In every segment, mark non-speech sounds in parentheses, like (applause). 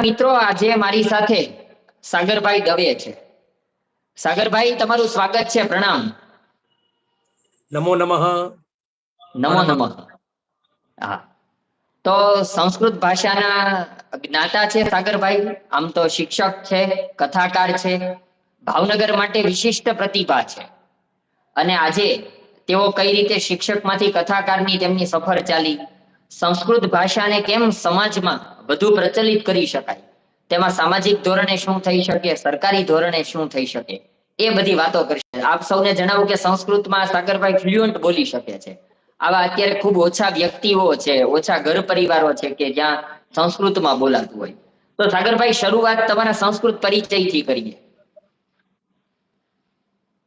મિત્રો આજે મારી સાથે સાગરભાઈ દવે છે. સાગરભાઈ તમારું સ્વાગત છે પ્રણામ. નમો નમઃ. નમો નમઃ. હા. તો સંસ્કૃત ભાષાના જ્ઞાતા છે સાગરભાઈ આમ તો શિક્ષક છે કથાકાર છે ભાવનગર માટે વિશિષ્ટ પ્રતિભા છે. અને આજે તેઓ કઈ રીતે શિક્ષકમાંથી કથાકારની તેમની સફર ચાલી સંસ્કૃત ભાષાને કેમ સમાજમાં વધુ પ્રચલિત કરી શકાય? તેમાં સામાજિક ધોરણે શું થઈ શકે? સરકારી ધોરણે શું થઈ શકે? એ બધી વાતો કરશે. આપ સૌને જણાવું કે સંસ્કૃતમાં સાગરભાઈ ફ્લુઅન્ટ બોલી શકે છે. આવા અત્યારે ખૂબ ઓછા વ્યક્તિઓ છે, ઓછા ઘર પરિવારો છે કે જ્યાં સંસ્કૃતમાં બોલાતું હોય. તો સાગરભાઈ, શરૂઆત તમારા સંસ્કૃત પરિચયથી કરીએ.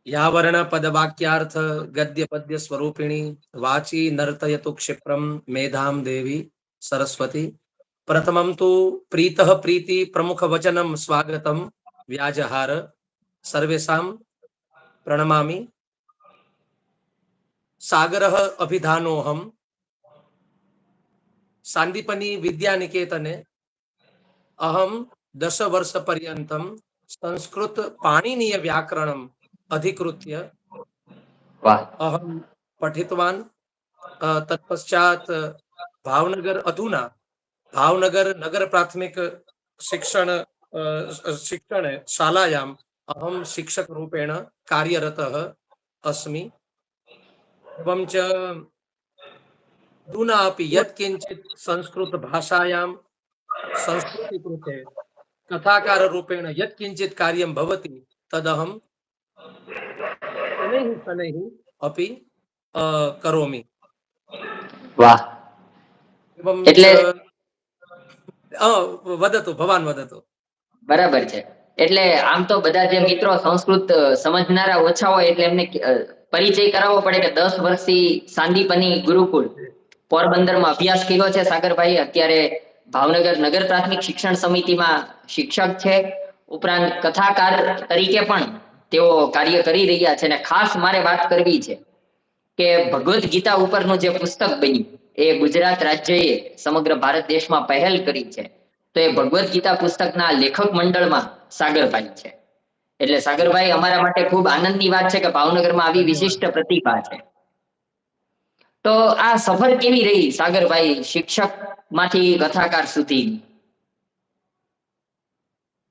યાવર્ણ પદ વાક્યાર્થ ગદ્ય પદ્ય સ્વરૂપિણી વાચી નર્તયતુ ક્ષિપ્રમ મેધામ દેવી સરસ્વતી પ્રથમમ તો પ્રીત પ્રીતિ પ્રમુખ વચનમ સ્વાગતમ વ્યાજહાર સર્વેષામ પ્રણમામી સાગર અભિધાનોહમ સાંદીપની વિદ્યાનિકેતને અહમ દસ વર્ષ પર્યંતમ સંસ્કૃત પાણીનીય વ્યાકરણમ अधिकृत्य વાહ अहं पठितवान् अ, तत्पश्चात् भावनगर अधुना भावनगर नगर प्राथमिक शिक्षण अ, शिक्षण शालायाम् अहं शिक्षकरूपेण कार्यरतः अस्मि एवं च अधुना अपि यत्किञ्चित् संस्कृतभाषायां संस्कृतिकृते कथाकाररूपेण यत्किञ्चित् कार्यं भवति तदहं शनैः शनैः अपि अ, શનૈહ શનૈહ અપી કરોમી. વાહ. એટલે વદતુ ભવાન વદતુ બરાબર છે. એટલે આમ તો બધા જે મિત્રો સંસ્કૃત સમજનારા ઓછા હોય એટલે એમને પરિચય કરાવવો પડે કે દસ વર્ષથી સાંદીપની ગુરુકુળ. પોરબંદરમાં અભ્યાસ કર્યો છે સાગરભાઈ. અત્યારે ભાવનગર નગર પ્રાથમિક શિક્ષણ સમિતિમાં શિક્ષક છે. ઉપરાંત કથાકાર તરીકે પણ તેઓ કાર્ય કરી રહ્યા છે અને ખાસ મારે વાત કરવી છે કે ભગવદ્ ગીતા ઉપરનું જે પુસ્તક બન્યું, એ ગુજરાત રાજ્યએ સમગ્ર ભારત દેશમાં પહેલ કરી છે, તો એ ભગવદ્ ગીતા પુસ્તકના લેખક મંડળમાં સાગરભાઈ છે. એટલે સાગરભાઈ અમારા માટે ખૂબ આનંદની વાત છે કે ભાવનગરમાં આવી વિશિષ્ટ પ્રતિભા છે. તો આ સફર કેવી રહી સાગરભાઈ શિક્ષકમાંથી કથાકાર સુધી?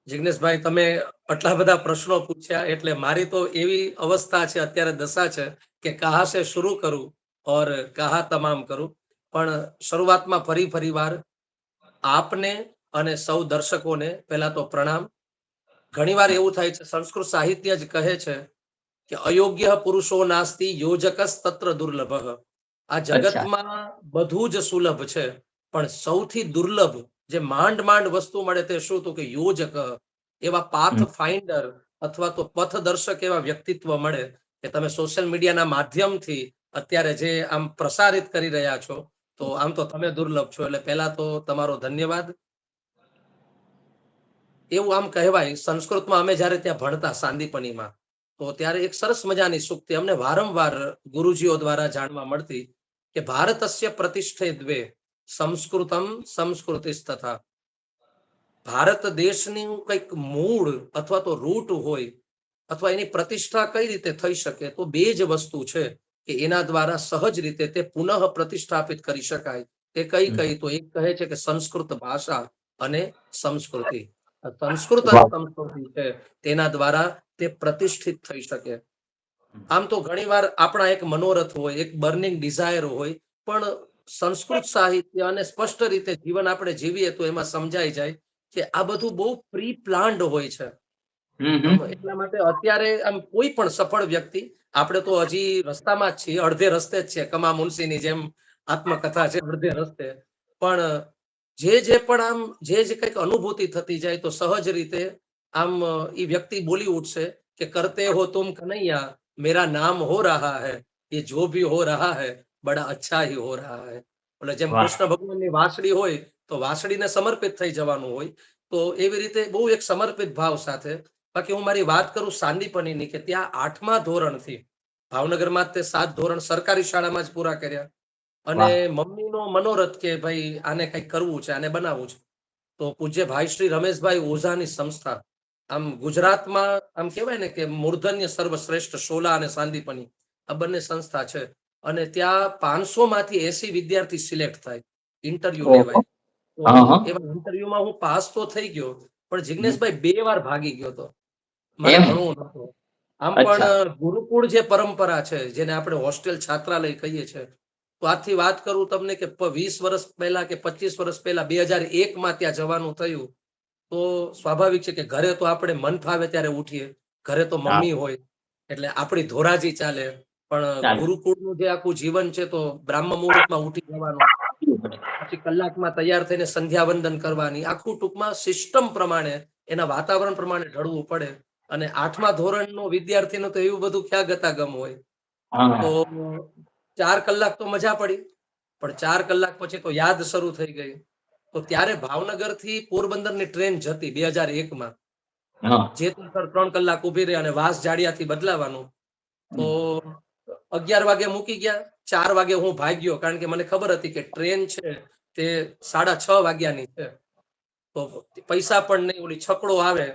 જિગ્નેશભાઈ, તમે આટલા બધા પ્રશ્નો પૂછ્યા એટલે મારી તો એવી અવસ્થા છે, અત્યારે દશા છે કે કહા સે શરૂ કરું ઓર કહા તમામ કરું. પણ શરૂઆતમાં ફરી ફરી વાર આપને અને સૌ દર્શકોને પહેલા તો પ્રણામ. ઘણીવાર એવું થાય છે, સંસ્કૃત સાહિત્ય જ કહે છે કે અયોગ્ય પુરુષો નાસ્તી યોજકસ તત્ર દુર્લભ. આ જગતમાં બધું જ સુલભ છે, પણ સૌથી દુર્લભ જે માંડ માંડ વસ્તુ મળે તે શું તો કે યોજક એવા પાથ ફાઇન્ડર અથવા તો પથદર્શક એવા વ્યક્તિત્વ મળે કે તમે સોશિયલ મીડિયાના માધ્યમથી અત્યારે જે આમ પ્રસારિત કરી રહ્યા છો તો આમ તો તમે દુર્લભ છો. એટલે પહેલા તો તમારો ધન્યવાદ. એવું આમ કહેવાય સંસ્કૃતમાં અમે જ્યારે ત્યાં ભણતા સાંદીપનીમાં તો ત્યારે એક સરસ મજાની સુક્તિ અમને વારંવાર ગુરુજીઓ દ્વારા જાણવા મળતી કે ભારતસ્ય પ્રતિષ્ઠે દ્વે સંસ્કૃતમ સંસ્કૃતિસ તથા. ભારત દેશની કંઈક મૂળ અથવા તો રૂટ હોય અથવા એની પ્રતિષ્ઠા કઈ રીતે થઈ શકે તો બે જ વસ્તુ છે કે એના દ્વારા સહજ રીતે તે પુનઃ પ્રતિષ્ઠાપિત કરી શકાય. તે કઈ કઈ તો એક કહે છે કે સંસ્કૃત ભાષા અને સંસ્કૃતિ. સંસ્કૃત અને સંસ્કૃતિ છે તેના દ્વારા તે પ્રતિષ્ઠિત થઈ શકે. આમ તો ઘણીવાર આપણા એક મનોરથ હોય એક બર્નિંગ ડિઝાયર હોય પણ સંસ્કૃત સાહિત્ય અને સ્પષ્ટ રીતે જીવન આપણે જીવીએ તો એમાં સમજાઈ જાય કે આ બધું બહુ પ્રી પ્લાન્ડ હોય છે હમ હમ. આમ એટલા માટે અત્યારે આમ કોઈ પણ સફળ વ્યક્તિ આપણે તો હજી રસ્તામાં જ છીએ અડધે રસ્તે જ છે કમા મુનશીની જેમ આત્મકથા છે અડધે રસ્તે પણ જે જે પણ આમ જે જે કંઈક અનુભૂતિ થતી જાય તો સહજ રીતે આમ એ વ્યક્તિ બોલી ઉઠશે કે કરતે હો તુમ કનૈયા મેરા નામ હો રહા હૈ ये जो भी हो रहा है બડા અચ્છા હી હો રહા હૈ. એટલે જેમ કૃષ્ણ ભગવાનની વાસળી હોય તો વાસળીને સમર્પિત થઈ જવાનું હોય. તો એવી રીતે બહુ એક સમર્પિત ભાવ સાથે બાકી હું મારી વાત કરું સાંદીપનીની કે ત્યાં આઠમા ધોરણથી ભાવનગરમાં તે સાત ધોરણ સરકારી શાળામાં જ પૂરા કર્યા. અને મમ્મીનો મનોરથ કે ભાઈ આને કંઈક કરવું છે આને બનાવવું છે. તો પૂજ્ય ભાઈ શ્રી રમેશભાઈ ઓઝાની સંસ્થા. આમ ગુજરાતમાં આમ કહેવાય ને કે મૂર્ધન્ય સર્વશ્રેષ્ઠ સોલા અને સાંદીપની આ બંને સંસ્થા છે. અને ત્યાં પાંચસો માંથી એસી વિદ્યાર્થી સિલેક્ટ થાય. ઇન્ટરવ્યુ. લેવાય. એવા ઇન્ટરવ્યુમાં હું પાસ તો થઈ ગયો પણ જિગ્નેશભાઈ બે વાર ભાગી ગયો તો. મને ભણવું નહોતું. આમ પણ ગુરુકુળ જે પરંપરા છે જેને આપણે હોસ્ટેલ છાત્રાલય કહીએ છીએ તો આજથી વાત કરું તમને કે વીસ વર્ષ પહેલા કે પચીસ વર્ષ પહેલા બે હજાર એક માં ત્યાં જવાનું થયું તો સ્વાભાવિક છે કે ઘરે તો આપણે મન ફાવે ત્યારે ઉઠીએ. ઘરે તો મમ્મી હોય એટલે આપણી ધોરાજી ચાલે. પણ. ગુરુકુળનું જે આખું જીવન છે તો બ્રાહ્મ મુહૂર્તમાં ઉઠી જવાનું પછી કલાકમાં તૈયાર થઈને સંધ્યા વંદન કરવાની આખું ટૂંકમાં સિસ્ટમ પ્રમાણે એના વાતાવરણ પ્રમાણે ઢળવું પડે. અને આઠમા ધોરણનો વિદ્યાર્થીનો તો એવું બધું ક્યાં ગતાગમ હોય. તો ચાર કલાક તો મજા પડી પણ ચાર કલાક પછી તો યાદ શરૂ થઈ ગઈ. તો ત્યારે ભાવનગરથી પોરબંદરની ટ્રેન જતી બે હજાર એક માં જે ત્રણ કલાક ઊભી રહી અને વાસ જાડિયાથી બદલાવાનું. તો અગિયાર વાગે મૂકી ગયા, ચાર વાગે હું ભાગ્યો, કારણ કે મને ખબર હતી કે ટ્રેન છે તે સાડા છ વાગ્યાની છે. તો પૈસા પણ નહીં, ઓલી છકડો આવે,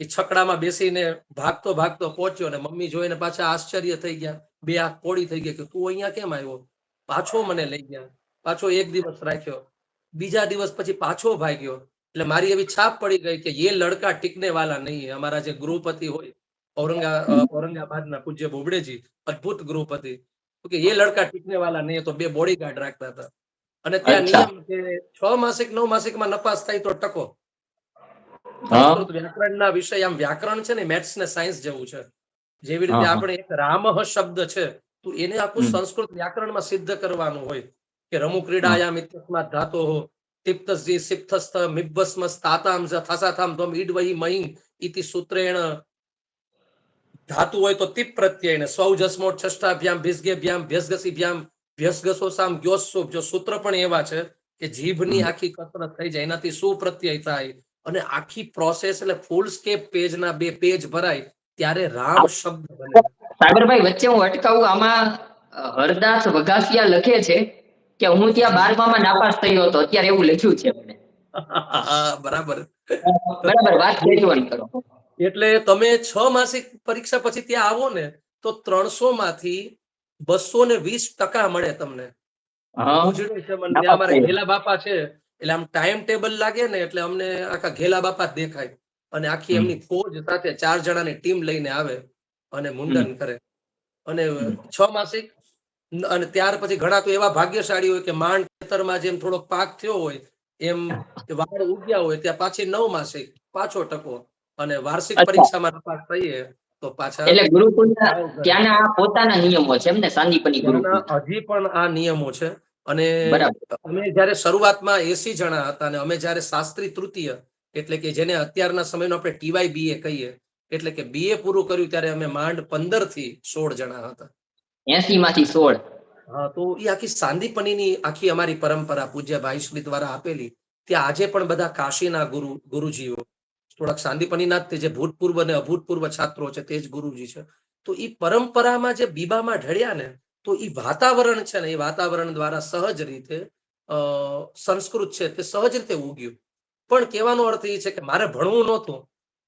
એ છકડામાં બેસીને ભાગતો ભાગતો પહોંચ્યો અને મમ્મી જોઈને પાછા આશ્ચર્ય થઈ ગયા. બે આંખ પોળી થઈ ગયા કે તું અહીંયા કેમ આવ્યો? પાછો મને લઈ ગયા. પાછો એક દિવસ રાખ્યો. બીજા દિવસ પછી પાછો ભાગ્યો. એટલે મારી એવી છાપ પડી ગઈ કે એ લડકા ટીકને વાલા નહીં, અમારા જે ગૃહપતિ હોય અ, ઔરંગાબાદના પૂજ્ય બોબડેજી અદ્ભુત ગૃહપતિ તો કે એ લડકા ટીકને વાલા નહીં તો બે બોડી ગાર્ડ રાખતા હતા. અને ત્યાં નિયમ કે છ માસિક નવ માસિકમાં નપાસ થાય તો ટકો. વ્યાકરણના વિષય આમ વ્યાકરણ છે ને મેથ્સ ને સાયન્સ જેવું છે. જેવી રીતે. આપણે એક રામહ શબ્દ છે તો એને આખું સંસ્કૃત વ્યાકરણમાં સિદ્ધ કરવાનું હોય. કે રમુ ક્રીડાયામ ઇત્યસ્માત હો તિપ્તસ્જી સિપ્તસ્થ મિબ્બસ્મસ્તાતામ જ થસાથામ ધમ ઈડવહી મહિં ઇતિ સૂત્રેણ ધાતુ હોય તો તિપ પ્રત્યયને સૌ જસમો છષ્ટાભ્યામ ભીસગેભ્યામ ભ્યસગસીભ્યામ ભ્યસગસોસામ ગ્યોસુભ જો સૂત્ર પણ એવા છે કે જીભની આખી કસરત થઈ જાય એનાથી શું પ્રત્યય થાય? અને આખી પ્રોસેસ એટલે ફૂલ સ્કેપ પેજના બે પેજ ભરાય ત્યારે રામ શબ્દ બને. સાગરભાઈ વચ્ચે હું અટકાવું આમાં હરદાસ વગાસિયા લખે છે કે હું ત્યાં બારમામાં નાપાસ થયો હતો અત્યારે એવું લખ્યું છે મને. (laughs) બરાબર. બરાબર વાત (laughs) કરો. એટલે તમે છ માસિક પરીક્ષા પછી ત્યાં આવો ને તો ત્રણસો માંથી બસો ને વીસ ટકા મળે તમને. અમારે ઘેલા બાપા છે એટલે આમ ટાઈમ ટેબલ લાગે ને એટલે અમને આખા ઘેલા બાપા દેખાય. અને આખી એમની ફોજ સાથે ચાર જણાની ટીમ લઈને આવે અને મુંડન કરે. અને છ માસિક અને ત્યાર પછી ઘણા તો એવા ભાગ્યશાળી હોય કે માંડ ખેતરમાં જેમ થોડોક પાક થયો હોય એમ વાળ ઉગ્યા હોય ત્યાં પાછી નવ માસિક પાછો ટકો. અને વાર્ષિક પરીક્ષામાં નપાસ થઈએ તો પાછા એટલે ગુરુકુળના ત્યાંના પોતાના નિયમો છે એમને સાંદીપની ગુરુકુળ હજી પણ આ નિયમો છે. અને અમે જયારે શરૂઆતમાં એસી જણા હતા અને અમે જયારે શાસ્ત્રી તૃતીય એટલે કે જેને અત્યારના સમયનો આપણે ટીવાય બીએ કહીએ એટલે કે બીએ પૂરું કર્યું ત્યારે અમે માંડ પંદરથી સોળ જણા હતા. એસી માંથી સોળ. હા તો એ આખી સાંદીપનીની આખી અમારી પરંપરા પૂજ્ય ભાઈશ્રી દ્વારા આપેલી. ત્યાં આજે પણ બધા કાશીના ગુરુ ગુરુજીઓ થોડાક સાંદીપનીનાથ તે જે ભૂતપૂર્વ અને અભૂતપૂર્વ છાત્રો છે તે જ ગુરુજી છે. તો એ પરંપરામાં જે બીબામાં ઢળ્યા ને તો એ વાતાવરણ છે ને એ વાતાવરણ દ્વારા સહજ રીતે સંસ્કૃત છે તે સહજ રીતે ઉગ્યું. પણ કહેવાનો અર્થ એ છે કે મારે ભણવું નહોતું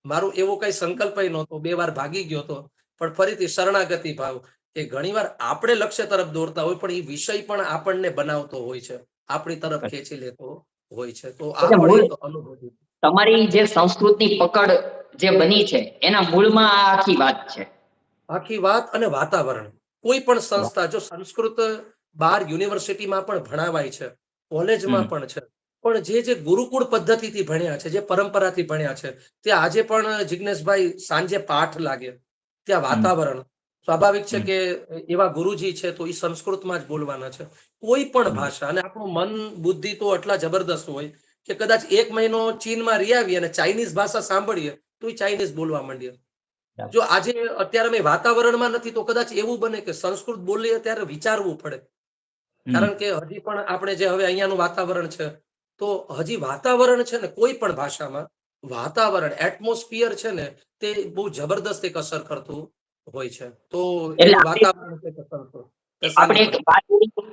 મારું એવો કઈ સંકલ્પ નહોતો બે વાર ભાગી ગયો હતો પણ ફરીથી શરણાગતિ ભાવ કે ઘણીવાર આપણે લક્ષ્ય તરફ દોરતા હોય પણ એ વિષય પણ આપણને બનાવતો હોય છે આપણી તરફ ખેંચી લેતો હોય છે. તો આ અનુભવ. તમારી જે સંસ્કૃતની પકડ જે બની છે એના મૂળમાં આ આખી વાત છે. આખી વાત અને વાતાવરણ. કોઈ પણ સંસ્થા જો સંસ્કૃત બાર યુનિવર્સિટીમાં પણ ભણાવાય છે કોલેજમાં પણ છે પણ જે જે ગુરુકુળ પદ્ધતિથી ભણ્યા છે જે પરંપરાથી ભણ્યા છે તે આજે પણ જિગ્નેશભાઈ સાંજે પાઠ લાગે. ત્યાં વાતાવરણ. સ્વાભાવિક છે કે એવા ગુરુજી છે તો એ સંસ્કૃતમાં જ બોલવાના છે. કોઈ પણ ભાષા અને આપણું મન બુદ્ધિ તો એટલા જબરદસ્ત હોય કે કદાચ એક મહિનો ચીનમાં રહી આવીએ અને ચાઇનીઝ ભાષા સાંભળીએ તો એ ચાઇનીઝ બોલવા માંડીએ. જો આજે અત્યારે અમે વાતાવરણમાં નથી તો કદાચ એવું બને કે સંસ્કૃત બોલીએ ત્યારે વિચારવું પડે. કારણ કે હજી પણ આપણે જે હવે અહીંયાનું વાતાવરણ છે તો હજી વાતાવરણ છે ને કોઈ પણ ભાષામાં વાતાવરણ એટમોસ્ફિયર છે ને તે બહુ જબરદસ્ત એક અસર કરતું હોય છે. તો વાતાવરણ અસર કે સંસ્કૃત? કે આપણે એક વાત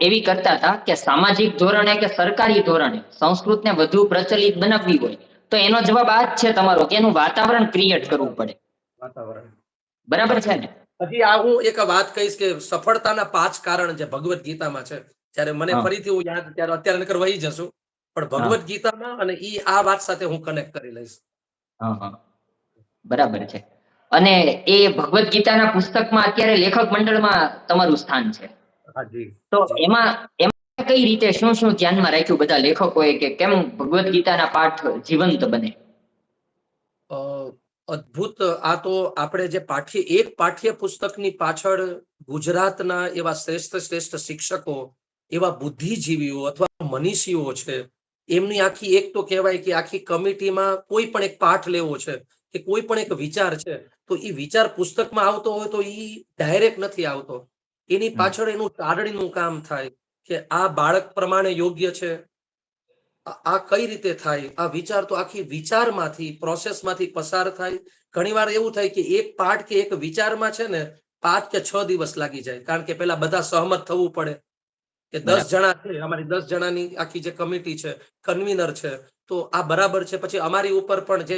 એવી- કરતા હતા કે સામાજિક ધોરણે કે સરકારી ધોરણે સંસ્કૃતને વધુ પ્રચલિત બનાવવી હોય તો એનો જવાબ આ જ છે તમારો કે એનું વાતાવરણ ક્રિએટ કરવું પડે. વાતાવરણ. બરાબર છે ને? હજી આ હું એક વાત કહીશ કે સફળતાના પાંચ કારણ જે ભગવદ્ ગીતામાં છે ત્યારે મને ફરીથી હું યાદ ત્યારે અત્યારે નકર વહી જશું પણ ભગવદ્ ગીતામાં અને ઈ આ વાત સાથે હું કનેક્ટ કરી લઈશ. હા, હા. બરાબર છે. અને એ ભગવદ્ ગીતાના પુસ્તકમાં અત્યારે લેખક મંડળમાં તમારું સ્થાન છે. તો એમાં એમાં કઈ રીતે શું શું ધ્યાનમાં રાખ્યું બધા લેખકોએ કે કેમ ભગવદ્ ગીતાના પાઠ જીવંત બને? અ, અદ્ભુત. આ તો આપણે જે પાઠ્ય એક પાઠ્ય પુસ્તકની પાછળ ગુજરાતના એવા શ્રેષ્ઠ શ્રેષ્ઠ શિક્ષકો એવા બુદ્ધિજીવીઓ અથવા મનીષીઓ છે એમની આખી એક તો કહેવાય કે આખી કમિટીમાં કોઈ પણ એક પાઠ લેવો છે કે કોઈ પણ એક વિચાર છે તો એ વિચાર પુસ્તકમાં આવતો હોય તો એ ડાયરેક્ટ નથી આવતો. એની પાછળ એનું તારણીનું કામ થાય કે આ બાળક પ્રમાણે યોગ્ય છે આ કઈ રીતે થાય આ વિચાર તો આખી વિચારમાંથી પ્રોસેસમાંથી પસાર થાય. ઘણીવાર એવું થાય કે એક પાઠ કે એક વિચારમાં છે ને પાંચ કે છ દિવસ લાગી જાય. કારણ કે પેલા બધા સહમત થવું પડે. કે દસ જણા છે અમારી દસ જણાની આખી જે કમિટી છે કન્વીનર છે તો આ બરાબર છે. પછી અમારી ઉપર પણ જે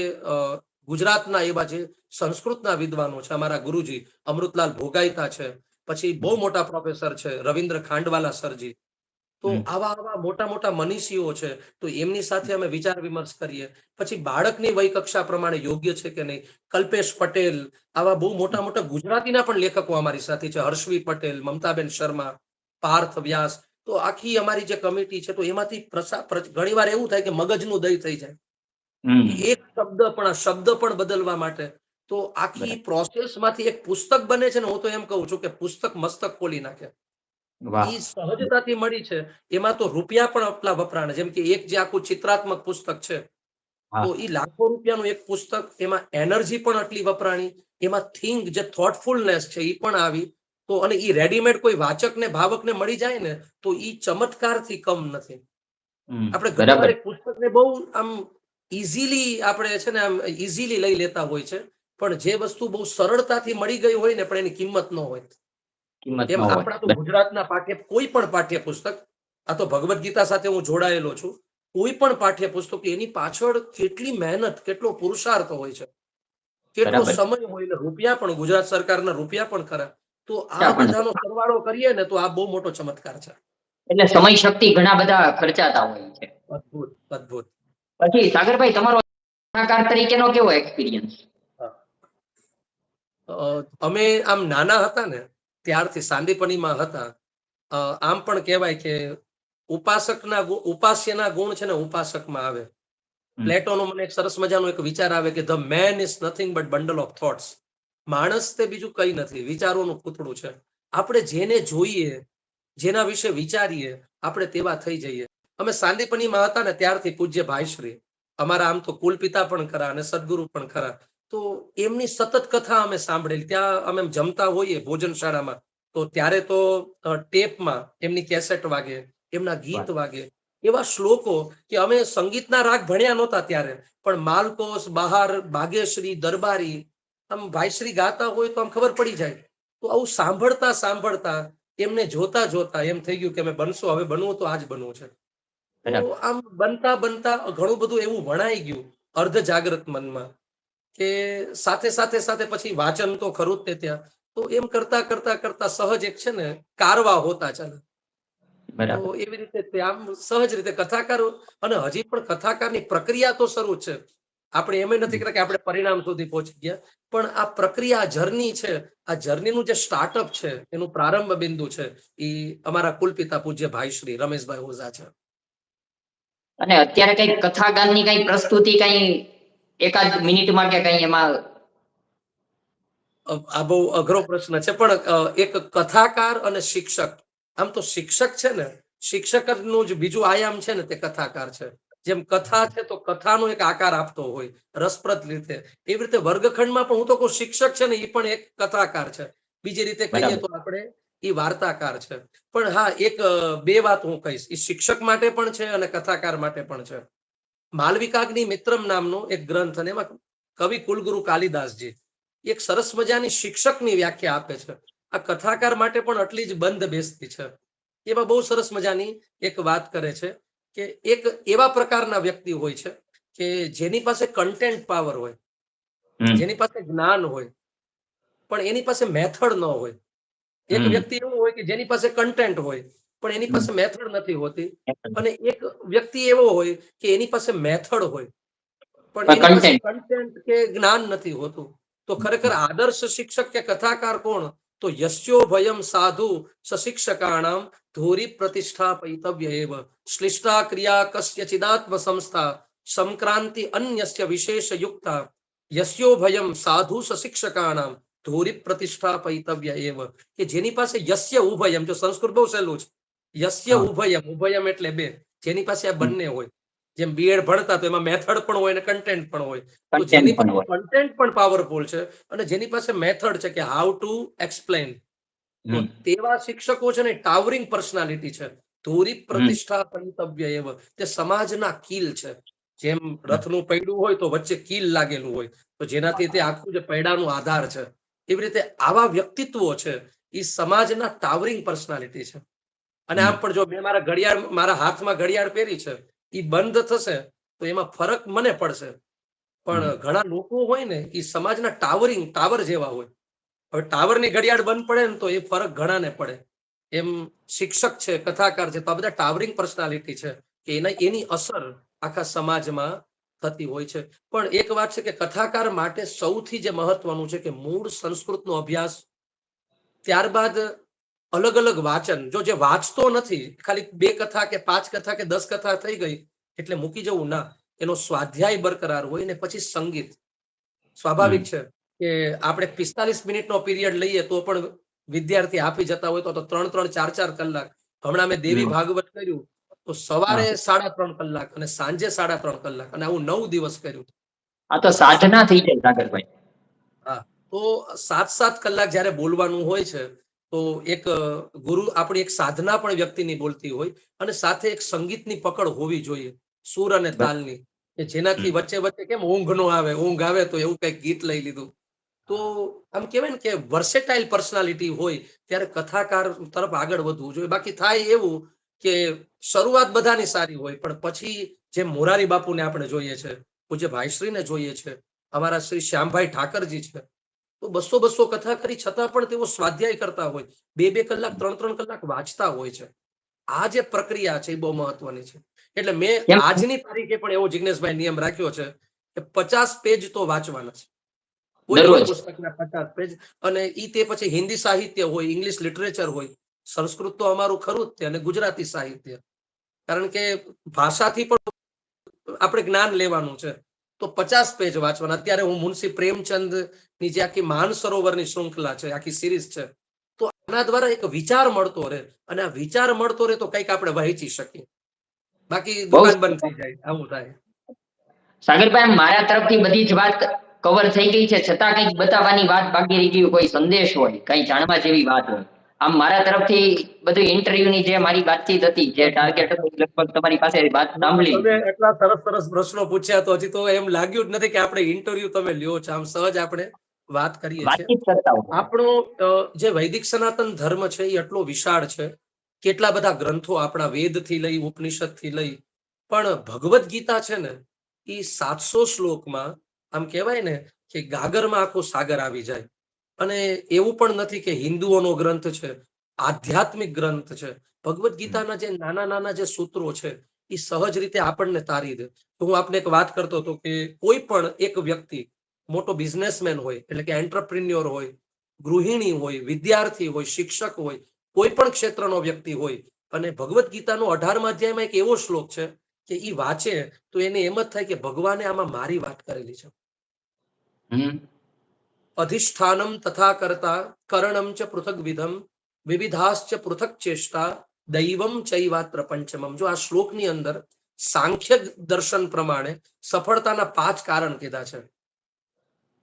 ગુજરાતના એવા જે સંસ્કૃતના વિદ્વાનો છે અમારા ગુરુજી અમૃતલાલ ભોગાઈતા છે પછી બહુ મોટા પ્રોફેસર છે રવિન્દ્ર ખાંડવાલા સરજી. તો આવા આવા મોટા મોટા મનીષીઓ છે તો એમની સાથે અમે વિચાર વિમર્શ કરીએ. પછી બાળકની વય કક્ષા પ્રમાણે યોગ્ય છે કે નહીં? કલ્પેશ પટેલ આવા બહુ મોટા મોટા ગુજરાતીના પણ લેખકો અમારી સાથે છે હર્ષવી પટેલ મમતાબેન શર્મા પાર્થ વ્યાસ. તો આખી અમારી જે કમિટી છે તો એમાંથી ઘણી વાર એવું થાય કે મગજનું દહીં થઈ જાય. એક શબ્દ પણ શબ્દ પણ બદલવા માટે. તો આખી પ્રોસેસમાંથી એક પુસ્તક બને છે ને હું તો એમ કહું છું કે પુસ્તક મસ્તક ખોલી નાખે. એ સહજતાથી મળી છે. એમાં તો રૂપિયા પણ આટલા વપરાણ જેમ કે એક જે આખું ચિત્રાત્મક પુસ્તક છે. તો એ લાખો રૂપિયાનું એક પુસ્તક એમાં એનર્જી પણ આટલી વપરાણી એમાં થિંક જે થોટફુલનેસ છે એ પણ આવી. તો અને એ રેડીમેડ કોઈ વાચકને ભાવકને મળી જાય ને તો ઈ ચમત્કારથી કમ નથી. આપણે પુસ્તકને બહુ આમ ઇઝીલી આપણે છે ને આમ ઇઝીલી લઈ લેતા હોય છે પણ જે વસ્તુ બહુ સરળતાથી મળી ગઈ હોય ને પણ એની કિંમત ન હોય. એમ આપણા તો ગુજરાતના પાઠ્ય કોઈ પણ પાઠ્ય પુસ્તક આ તો ભગવદ્ ગીતા સાથે હું જોડાયેલો છું કોઈ પણ પાઠ્ય પુસ્તક એની પાછળ કેટલી મહેનત કેટલો પુરુષાર્થ હોય છે. કેટલો સમય હોય ને રૂપિયા પણ ગુજરાત સરકારના રૂપિયા પણ ખરા. તો આ બધાનો સરવાળો કરીએ ને તો આ બહુ મોટો ચમત્કાર છે. એટલે સમય શક્તિ ઘણા બધા ખર્ચાતા હોય છે. અદ્ભુત અદ્ભુત. પછી સાગરભાઈ તમારો કલાકાર તરીકેનો કેવો એક્સપિરિયન્સ અમે આમ નાના હતા ને ત્યારથી સાંદીપનીમાં હતા. આમ પણ કહેવાય કે ઉપાસકના ઉપાસ્યના ગુણ છે ને ઉપાસકમાં આવે. પ્લેટોનો મને એક સરસ મજાનો એક વિચાર આવે કે the man is nothing but bundle of thoughts. માણસ તે બીજું કઈ નથી વિચારોનું પૂતળું છે. આપણે જેને જોઈએ જેના વિશે વિચારીએ આપણે તેવા થઈ જઈએ. અમે સાંદીપનીમાં હતા ને ત્યારથી પૂજ્ય ભાઈશ્રી. અમારા આમ તો કુલપિતા પણ ખરા અને સદગુરુ પણ ખરા. તો એમની સતત કથા અમે સાંભળેલી. ત્યાં અમે જમતા હોઈએ ભોજનશાળામાં તો ત્યારે તો ટેપમાં એમની કેસેટ વાગે એમના ગીત વાગે એવા શ્લોકો કે અમે સંગીતના રાગ ભણ્યા નહોતા ત્યારે. પણ માલકોસ બહાર ભાગ્યશ્રી દરબારી આમ ભાઈશ્રી ગાતા હોય તો આમ ખબર પડી જાય. તો આવું સાંભળતા સાંભળતા એમને જોતા જોતા એમ થઈ ગયું કે અમે બનશો. હવે બનવું તો આજ બનવું છે. આમ બનતા બનતા ઘણું બધું એવું વણાઈ ગયું અર્ધ જાગ્રત મનમાં કે સાથે સાથે સાથે પછી વાંચન તો ખરું જ તે ત્યાં. તો એમ કરતા કરતા કરતા સહજ એક છે ને કારવા હોતા ચાલે. તો એવી રીતે આમ સહજ રીતે કથાકારો અને હજી પણ કથાકારની પ્રક્રિયા તો શરૂ છે. આપણે એમ નથી કરતા કે આપણે પરિણામ સુધી પહોંચી ગયા. પણ આ પ્રક્રિયા જર્ની છે આ જર્નીનું જે સ્ટાર્ટઅપ છે એનું પ્રારંભ બિંદુ છે એ અમારા કુલપિતા પૂજ્ય ભાઈ શ્રી રમેશભાઈ ઓઝા છે. અને અત્યારે કઈ કથાગાનની કઈ પ્રસ્તુતિ કઈ એકાદ મિનિટમાં કે કઈ એમાં? આ બહુ અઘરો પ્રશ્ન છે પણ એક કથાકાર અને શિક્ષક. આમ તો શિક્ષક છે ને શિક્ષકનું જ બીજું આયામ છે ને તે કથાકાર છે. જેમ કથા છે તો કથાનો એક આકાર આપતો હોય રસપ્રદ રીતે. એવી રીતે વર્ગખંડમાં પણ હું તો કહું શિક્ષક છે ને એ પણ એક કથાકાર છે. બીજી રીતે કહીએ તો આપણે એ વાર્તાકાર છે. પણ હા એક બે વાત હું કહીશ. એ શિક્ષક માટે પણ છે અને કથાકાર માટે પણ છે. માલવિકાગ્નિ મિત્રમ નામનો એક ગ્રંથ અને એમાં કવિ કુલગુરુ કાલિદાસજી એક સરસ મજાની શિક્ષકની વ્યાખ્યા આપે છે. આ કથાકાર માટે પણ આટલી જ બંધ બેસતી છે. એમાં બહુ સરસ મજાની એક વાત કરે છે કે એક એવા પ્રકારના વ્યક્તિ હોય છે કે જેની પાસે કન્ટેન્ટ પાવર હોય જેની પાસે જ્ઞાન હોય પણ એની પાસે મેથડ ન હોય. એક હમ. વ્યક્તિ એવું હોય કે જેની પાસે કન્ટેન્ટ હોય પણ એની પાસે મેથડ નથી હોતી. અને એક વ્યક્તિ એવો હોય કે એની પાસે મેથડ હોય પણ પણ એની પાસે content. કન્ટેન્ટ કે જ્ઞાન નથી હોતું. તો ખરેખર આદર્શ શિક્ષક કે કથાકાર કોણ? તો યસ્યો ભયમ સાધુ સશિક્ષકાણામ ધોરી પ્રતિષ્ઠા પૈતવ્ય એવ. શ્લિષ્ટા ક્રિયા કસ્ય ચિદાત્મ સંસ્થા સંક્રાંતિ અન્યસ્ય વિશેષ યુક્તા યસ્યો ભયમ સાધુ સશિક્ષકાણામ ધોરી પ્રતિષ્ઠા પૈતવ્ય એવ કે જેની પાસે યસ્ય ઉભયમ જો સંસ્કૃત બહુ સહેલું છે યસ્ય ઉભયમ ઉભયમ એટલે બે જેની પાસે આ બંને હોય જેમ બીએડ ભણતા તો એમાં મેથડ પણ હોય અને કન્ટેન્ટ પણ હોય. તો જેની પાસે કન્ટેન્ટ પણ પાવરફુલ છે અને જેની પાસે મેથડ છે કે હાઉ ટુ એક્સપ્લેન તેવા શિક્ષકો છે ને ટાવરિંગ પર્સનાલિટી છે. ધોરી પ્રતિષ્ઠા પંતવ્ય એવ તે સમાજના કીલ છે. જેમ રથનું પૈડું હોય તો વચ્ચે કીલ લાગેલું હોય તો જેનાથી તે આખું જે પૈડાનું આધાર છે. એવી રીતે આવા વ્યક્તિત્વો છે એ સમાજના ટાવરિંગ પર્સનાલિટી છે. અને આમ પણ જો મેં મારા ઘડિયાળ મારા હાથમાં ઘડિયાળ પહેરી છે એ બંધ થશે તો એમાં ફરક મને પડશે. પણ ઘણા લોકો હોય ને એ સમાજના ટાવરિંગ ટાવર જેવા હોય. હવે ટાવરની ઘડિયાળ બંધ પડે ને તો એ ફરક ઘણાને પડે. એમ શિક્ષક છે કથાકાર છે તો આ બધા ટાવરિંગ પર્સનાલિટી છે કે એના એની અસર આખા સમાજમાં થતી હોય છે. પણ એક વાત છે કે કથાકાર માટે સૌથી જે મહત્વનું છે કે મૂળ સંસ્કૃતનો અભ્યાસ ત્યારબાદ અલગ અલગ વાચન. જો જે વાંચતો નથી ખાલી બે કથા કે પાંચ કથા કે દસ કથા થઈ ગઈ એટલે મૂકી જવું ના. એનો સ્વાધ્યાય બરકરાર હોય ને પછી સંગીત. સ્વાભાવિક છે કે આપણે પિસ્તાલીસ મિનિટનો પીરિયડ લઈએ તો પણ વિદ્યાર્થી આપી જતા હોય તો તો ત્રણ ત્રણ ચાર ચાર કલાક. હમણાં મેં દેવી ભાગવત કર્યું. તો સવારે સાડા ત્રણ કલાક અને સાંજે સાડા ત્રણ કલાક અને આવું નવ દિવસ કર્યું. આ તો સાધના થઈ જાય સાગરભાઈ. તો સાત સાત કલાક જયારે બોલવાનું હોય છે તો એક ગુરુ આપણી એક સાધના પણ વ્યક્તિની બોલતી હોય અને સાથે એક સંગીતની પકડ હોવી જોઈએ સુર અને તાલની કે જેનાથી વચ્ચે વચ્ચે કેમ ઊંઘ નો આવે ઊંઘ આવે તો એવું કંઈક ગીત લઈ લીધું. તો આમ કહેવાય ને કે વર્સેટાઇલ પર્સનાલિટી હોય ત્યારે કથાકાર તરફ આગળ વધવું જોઈએ. બાકી થાય એવું કે શરૂઆત બધાની સારી હોય પણ પછી જે મોરારી બાપુને આપણે જોઈએ છે પૂજ્ય ભાઈશ્રીને જોઈએ છે અમારા શ્રી શ્યામભાઈ ઠાકરજી છે તો બસો બસો કથા કરી છતાં પણ તેઓ સ્વાધ્યાય કરતા હોય બે બે કલાક ત્રણ ત્રણ કલાક વાંચતા હોય છે. આ જે પ્રક્રિયા છે એ બહુ મહત્વની છે. એટલે મેં આજની તારીખે પણ એવો જિગ્નેશભાઈ નિયમ રાખ્યો છે કે પચાસ પેજ તો વાંચવાના છે. કોઈ પુસ્તકના પચાસ પેજ અને ઈ તે પછી હિન્દી સાહિત્ય હોય ઇંગ્લિશ લિટરેચર હોય સંસ્કૃત તો અમારું ખરું જ છે અને ગુજરાતી સાહિત્ય. કારણ કે ભાષાથી પણ આપણે જ્ઞાન લેવાનું છે. તો પચાસ પેજ વાંચવાના. અત્યારે હું મુનશી પ્રેમચંદની જે આખી માન સરોવરની શૃંખલા છે આખી સિરીઝ છે તો આના દ્વારા એક વિચાર મળતો રહે. અને આ વિચાર મળતો રહે તો કંઈક આપણે વહેંચી શકીએ. બાકી દુકાન બંધ થઈ જાય. આવું થાય. સાગરભાઈ મારા તરફથી બધી જ વાત કવર થઈ ગઈ છે. છતાં કંઈક બતાવવાની વાત બાકી રહી ગઈ કોઈ સંદેશ હોય કઈ જાણવા જેવી વાત હોય. આમ મારા તરફથી બધું ઇન્ટરવ્યુની જે મારી વાતચીત હતી જે ટાર્ગેટ હતું લગભગ તમારી પાસે વાત સાંભળી. તમે એટલા સરસ સરસ પ્રશ્નો પૂછ્યા તો હજી તો એમ લાગ્યું જ નથી કે આપણે ઇન્ટરવ્યુ તમે લ્યો છો. આમ સહજ આપણે વાત કરીએ છીએ. આપણો જે વૈદિક સનાતન ધર્મ છે એ એટલો વિશાળ છે. કેટલા બધા ગ્રંથો આપણા વેદથી લઈ ઉપનિષદથી લઈ પણ ભગવદ્ ગીતા છે ને એ સાતસો શ્લોકમાં આમ કહેવાય ને કે ગાગરમાં આખો સાગર આવી જાય. અને એવું પણ નથી કે હિન્દુઓનો ગ્રંથ છે, આધ્યાત્મિક ગ્રંથ છે. ભગવદ્ ગીતાના જે નાના નાના જે સૂત્રો છે એ સહજ રીતે આપણને તારી દે. તો હું આપને એક વાત કરતો હતો કે કોઈ પણ એક વ્યક્તિ મોટો બિઝનેસમેન હોય, એટલે કે એન્ટરપ્રિન્યોર હોય, ગૃહિણી હોય, વિદ્યાર્થી હોય, શિક્ષક હોય, કોઈ પણ ક્ષેત્રનો વ્યક્તિ હોય, અને ભગવદ્ ગીતાનો અઢારમા અધ્યાયમાં એક એવો શ્લોક છે કે એ વાંચે, તો એને એમ જ થાય કે ભગવાને આમાં મારી વાત કરેલી છે. અધિષ્ઠાનમ તથા કરતા કરણમ ચ પૃથક વિધમ વિવિધાશ્ચ પૃથક ચેષ્ટા દૈવમ ચૈવાત્ર પંચમમ જો આ શ્લોકની અંદર સાંખ્ય દર્શન પ્રમાણે સફળતાના પાંચ કારણ કીધા છે.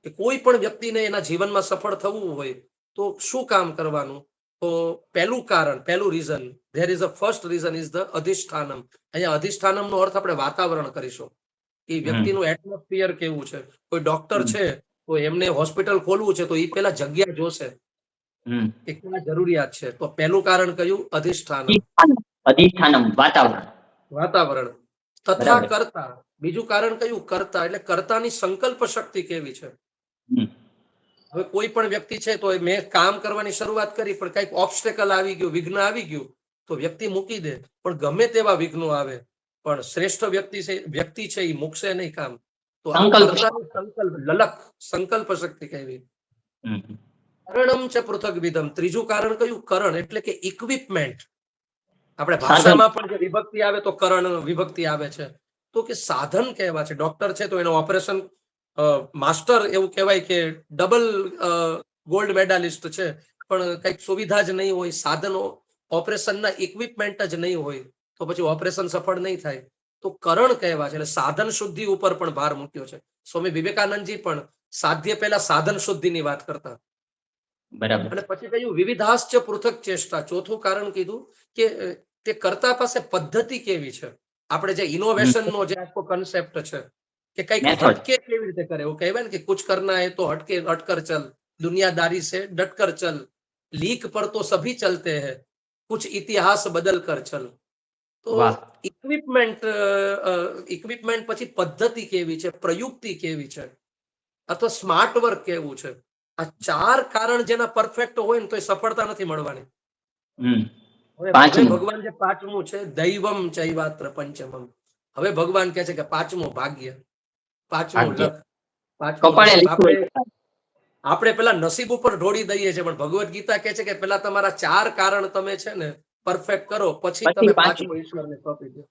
કે કોઈ પણ વ્યક્તિને એના જીવનમાં સફળ થવું હોય તો શું કામ કરવાનું? તો પહેલું કારણ પહેલું reason there is a first reason is the અધિષ્ઠાનમ. અહીંયા અધિષ્ઠાનમનો અર્થ આપણે વાતાવરણ કરીશું. એ વ્યક્તિનું એટમોસ્ફિયર કેવું છે? કોઈ ડોક્ટર છે? તો એમને હોસ્પિટલ ખોલવું છે તો એ પેલા જગ્યા જોશે. એ ક્યાં જરૂરિયાત છે? તો પહેલું કારણ કયું? અધિષ્ઠાન અધિષ્ઠાનમ વાતાવરણ. વાતાવરણ. તથા કરતા. બીજું કારણ કયું? કરતા. એટલે કરતાની સંકલ્પ શક્તિ કેવી છે? હવે કોઈ પણ વ્યક્તિ છે તો મેં કામ કરવાની શરૂઆત કરી પણ કંઈક ઓબ્સ્ટેકલ આવી ગયું વિઘ્ન આવી ગયું તો વ્યક્તિ મૂકી દે. પણ ગમે તેવા વિઘ્નો આવે પણ શ્રેષ્ઠ વ્યક્તિ છે વ્યક્તિ છે એ મૂકશે નહીં કામ. તો સંકલ્પ. લલક સંકલ્પ શક્તિ કહેવી. કારણમ છે પૃથક વિધમ ત્રીજું કારણ કયું? કરણ એટલે કે ઇક્વિપમેન્ટ આપણે ભાષામાં પણ જે વિભક્તિ આવે તો કરણ વિભક્તિ આવે છે. તો કે સાધન કહેવા છે. ડોક્ટર છે તો એનો ઓપરેશન માસ્ટર એવું કહેવાય કે ડબલ ગોલ્ડ મેડાલિસ્ટ છે. પણ કંઈક સુવિધા જ નહીં હોય. સાધનો ઓપરેશનના ઇક્વિપમેન્ટ જ નહીં હોય. તો પછી ઓપરેશન સફળ નહીં થાય. તો કરણ કહેવા છે. એટલે સાધન શુદ્ધિ ઉપર પણ ભાર મૂક્યો છે. સ્વામી વિવેકાનંદજી પણ સાધ્ય પહેલા સાધન શુદ્ધિની વાત કરતા. બરાબર. અને પછી કહ્યું વિવિધાશ્ચ પૃથક ચેષ્ટા. ચોથું કારણ કીધું કે તે કરતા પાસે પદ્ધતિ કેવી છે? આપણે જે ઇનોવેશન નો જે આખો કન્સેપ્ટ છે કે કંઈક હટકે કેવી રીતે કરે? એવું કહેવાય ને કે કુછ કરના હે તો હટકે અટકર ચલ દુનિયાદારી સે ડટકર ચલ લીક પર તો સભી ચલતે હે કુછ ઇતિહાસ બદલ કર ચલ. તો ઇક્વિપમેન્ટ ઇક્વિપમેન્ટ પછી પદ્ધતિ કેવી છે પ્રયુક્તિ કેવી છે? અથવા સ્માર્ટ વર્ક કેવું છે? આ ચાર કારણ જેના પરફેક્ટ હોય ને તો એ સફળતા નથી મળવાની. ભગવાન જે પાંચમું છે દૈવમ ચૈવાત્ર પંચમમ. હવે ભગવાન કે છે કે પાંચમું ભાગ્ય પાંચમું આપણે પેલા નસીબ ઉપર ઢોળી દઈએ છીએ પણ ભગવદ્ ગીતા કે છે કે પેલા તમારા ચાર કારણ તમે છે ને પરફેક્ટ કરો પછી પછી તમે પાંચમું. પાંચમું ઈશ્વરને સોંપી દો.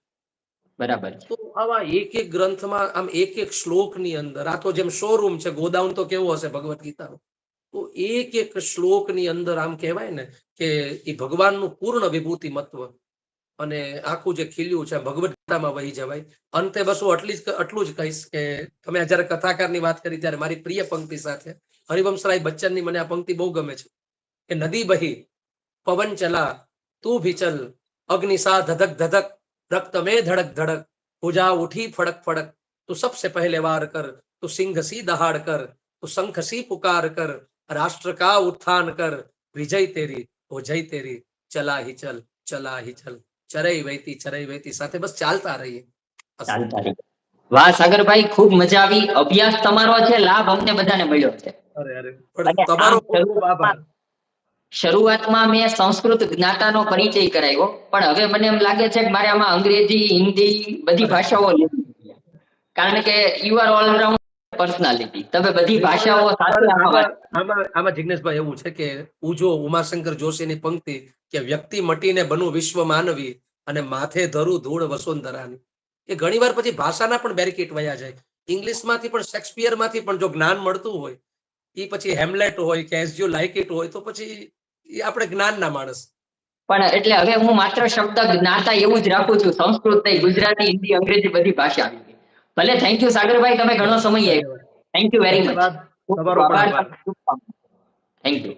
બરાબર. તો આવા એક એક ગ્રંથમાં આમ એક એક શ્લોકની અંદર આ તો જેમ શોરૂમ છે ગોડાઉન તો કેવો હશે ભગવદ્ ગીતાનો? તો એક એક શ્લોકની અંદર આમ કહેવાય ને કે એ ભગવાનનું પૂર્ણ વિભૂતિ મત્વ અને આખું જે ખીલ્યું છે ભગવદ્ ગીતામાં વહી જવાય. અંતે બસ હું આટલી જ આટલું જ કહીશ કે તમે જયારે કથાકારની વાત કરી ત્યારે મારી પ્રિય પંક્તિ સાથે હરિવંશરાય બચ્ચનની મને આ પંક્તિ બહુ ગમે છે કે નદી બહી પવન ચલા તું ભી ચલ અગ્નિ સા ધધક ધધક रक्त में धड़क धड़क भुजा उठी फड़क फड़क तू सबसे पहले वार कर तू सिंह सी दहाड़ कर तू शंख सी पुकार कर राष्ट्र का उत्थान कर विजय तेरी ओ जय तेरी चला ही चल चला ही चल ચરઈ વહેતી ચરઈ વહેતી સાથે બસ ચાલતા રહીએ ચાલતા રહી વાહ સાગરભાઈ ખૂબ મજા આવી અભ્યાસ તમારો છે લાભ અમને બધાને મળ્યો છે અરે અરે અને પણ તમારો આમ ખૂબ ખૂબ આભાર શરૂઆતમાં મેં સંસ્કૃત જ્ઞાતાનો પરિચય કરાવ્યો પણ હવે મને એમ લાગે છે કે મારે આમાં અંગ્રેજી હિન્દી બધી ભાષાઓ કારણ કે યુ આર ઓલરાઉન્ડ પર્સનાલિટી તમે બધી ભાષાઓ સાથે આમાં આમાં આમાં આમાં જિગ્નેશભાઈ એવું છે કે ઉજો ઉમાશંકર જોશીની પંક્તિ કે વ્યક્તિ મટીને બનવું વિશ્વ માનવી અને માથે ધરું ધૂળ વસુંધરાની. એ ઘણીવાર પછી ભાષાના પણ બેરિકેટ વયા જાય. ઇંગ્લિશમાંથી પણ શેક્સપિયરમાંથી પણ જો જ્ઞાન મળતું હોય એ પછી હેમલેટ હોય કે એઝ યુ લાઇક ઇટ હોય તો પછી એ આપણે જ્ઞાનના માણસ. પણ એટલે હવે હું માત્ર શબ્દ જ્ઞાતા એવું જ રાખું છું. સંસ્કૃત નહીં ગુજરાતી હિન્દી અંગ્રેજી બધી ભાષા આવી ગઈ. ભલે થેન્ક યુ સાગરભાઈ તમે ઘણો સમય આવ્યો thank you very much thank you